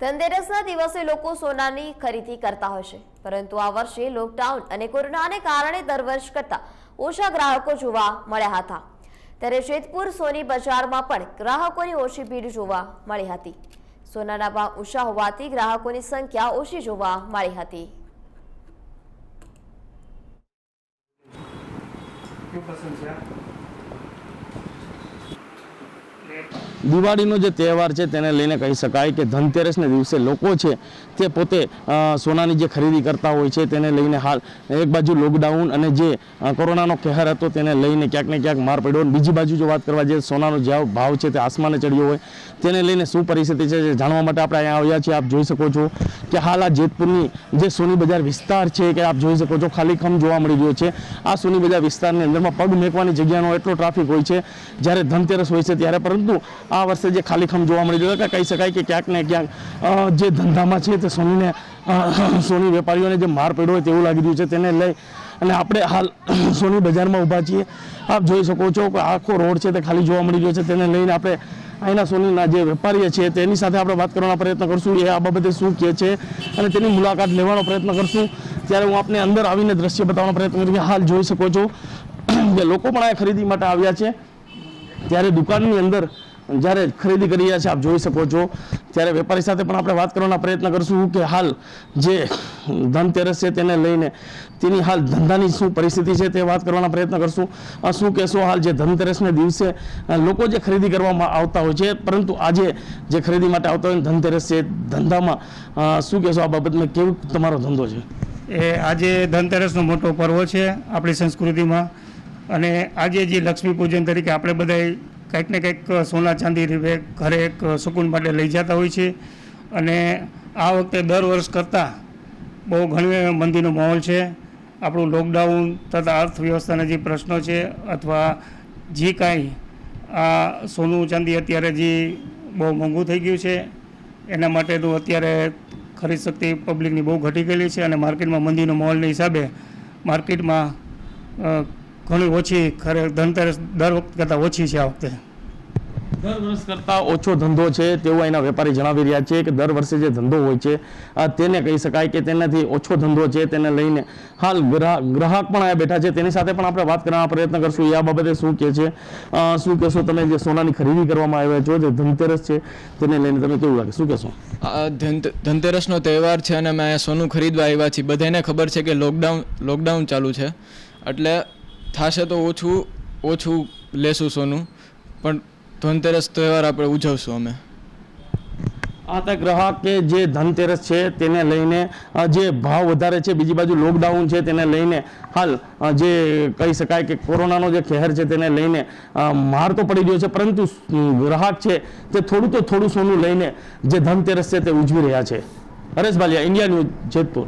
ધનતેરસના દિવસે લોકો સોનાની ખરીદી કરતા છે. પરંતુ આ વર્ષે લોકડાઉન અને કોરોનાને કારણે દર વર્ષ કરતા ઓછા ગ્રાહકો જોવા મળ્યા હતા. ત્યારે જેતપુર સોની બજારમાં પણ ગ્રાહકોની ઓછી ભીડ જોવા મળી હતી. સોનાના ભાવ ઊંચા હોવાથી ગ્રાહકોની સંખ્યા ઓછી જોવા મળી હતી. પસંદ છે? દિવાળીનો જે તહેવાર છે તેને લઈને કહી શકાય કે ધનતેરસને દિવસે લોકો છે તે પોતે સોનાની જે ખરીદી કરતા હોય છે તેને લઈને હાલ એક બાજુ લોકડાઉન અને જે કોરોનાનો કહેર હતો તેને લઈને ક્યાંક ને ક્યાંક માર પડ્યો. બીજી બાજુ જો વાત કરવા જે સોનાનો જે ભાવ છે તે આસમાને ચડ્યો હોય, તેને લઈને શું પરિસ્થિતિ છે જાણવા માટે આપણે અહીંયા આવ્યા છીએ. આપ જોઈ શકો છો કે હાલ આ જેતપુરની જે સોની બજાર વિસ્તાર છે કે આપ જોઈ શકો છો ખાલી ખમ જોવા મળી રહ્યો છે. આ સોની બજાર વિસ્તારની અંદરમાં પગ મેકવાની જગ્યાનો એટલો ટ્રાફિક હોય છે જ્યારે ધનતેરસ હોય છે ત્યારે. પરંતુ આ વર્ષે જે ખાલીખમ જોવા મળી રહ્યો કે કહી શકાય કે ક્યાંક ને ક્યાંક જે ધંધામાં છે તે સોનીને સોની વેપારીઓને જે માર પડ્યો હોય તેવું લાગી રહ્યું છે, તેને લઈ અને આપણે હાલ સોની બજારમાં ઊભા છીએ. આપ જોઈ શકો છો કે આખો રોડ છે તે ખાલી જોવા મળી રહ્યો છે, તેને લઈને આપણે અહીંના સોનીના જે વેપારીઓ છે તેની સાથે આપણે વાત કરવાનો પ્રયત્ન કરશું. એ આ બાબતે શું કહે છે અને તેની મુલાકાત લેવાનો પ્રયત્ન કરશું. ત્યારે હું આપને અંદર આવીને દ્રશ્ય બતાવવાનો પ્રયત્ન કરું હાલ જોઈ શકો છો કે લોકો પણ આ ખરીદી માટે આવ્યા છે. ત્યારે દુકાનની અંદર જ્યારે ખરીદી કરી રહ્યા છે, આપ જોઈ શકો છો. ત્યારે વેપારી સાથે પણ આપણે વાત કરવાના પ્રયત્ન કરશું કે હાલ જે ધનતેરસ છે તેને લઈને તેની હાલ ધંધાની શું પરિસ્થિતિ છે તે વાત કરવાના પ્રયત્ન કરશું. શું કહેશો હાલ જે ધનતેરસને દિવસે લોકો જે ખરીદી કરવામાં આવતા હોય છે, પરંતુ આજે જે ખરીદી માટે આવતા હોય ધનતેરસ છે, ધંધામાં શું કહેશો આ બાબતમાં કેવું તમારો ધંધો છે? એ આજે ધનતેરસનો મોટો પર્વ છે આપણી સંસ્કૃતિમાં. અને આજે જે લક્ષ્મી પૂજન તરીકે આપણે બધા કંઈક ને કંઈક સોના ચાંદી રૂપે ઘરે એક સુકૂન માટે લઈ જતા હોય છે. અને આ વખતે દર વર્ષ કરતાં બહુ ઘણી મંદીનો માહોલ છે. આપણું લોકડાઉન તથા અર્થવ્યવસ્થાના જે પ્રશ્નો છે અથવા જે કાંઈ આ સોનું ચાંદી અત્યારે જે બહુ મોંઘું થઈ ગયું છે, એના માટેનું અત્યારે ખરીદ શક્તિ પબ્લિકની બહુ ઘટી ગયેલી છે અને માર્કેટમાં મંદીનો માહોલના હિસાબે માર્કેટમાં ઘણી ઓછી ખરે ધનતેરસ દર વખત કરતાં ઓછી છે આ વખતે. દર વર્ષ કરતાં ઓછો ધંધો છે તેવું એના વેપારી જણાવી રહ્યા છે કે દર વર્ષે જે ધંધો હોય છે તેને કહી શકાય કે તેનાથી ઓછો ધંધો છે, તેને લઈને હાલ ગ્રાહક પણ અહીંયા બેઠા છે. તેની સાથે પણ આપણે વાત કરવાનો પ્રયત્ન કરશું. એ આ બાબતે શું કહે છે? શું કહેશો તમે જે સોનાની ખરીદી કરવામાં આવ્યા છો, જે ધનતેરસ છે, તેને લઈને તમે કેવું લાગે? શું કહેશો? ધનતેરસનો તહેવાર છે અને અહીંયા સોનું ખરીદવા આવ્યા છીએ. બધાને ખબર છે કે લોકડાઉન લોકડાઉન ચાલુ છે. એટલે થશે તો ઓછું ઓછું લેશું સોનું. પણ ધનતેરસ તહેવાર આપણે ઉજવશું અમે. આ તે ગ્રાહક કે જે ધનતેરસ છે તેને લઈને જે ભાવ વધારે છે, બીજી બાજુ લોકડાઉન છે તેને લઈને, હાલ જે કહી શકાય કે કોરોનાનો જે કહેર છે તેને લઈને માર તો પડી ગયો છે, પરંતુ ગ્રાહક છે તે થોડું તો થોડું સોનું લઈને જે ધનતેરસ છે તે ઉજવી રહ્યા છે. Haresh Baliya India news Jetpur.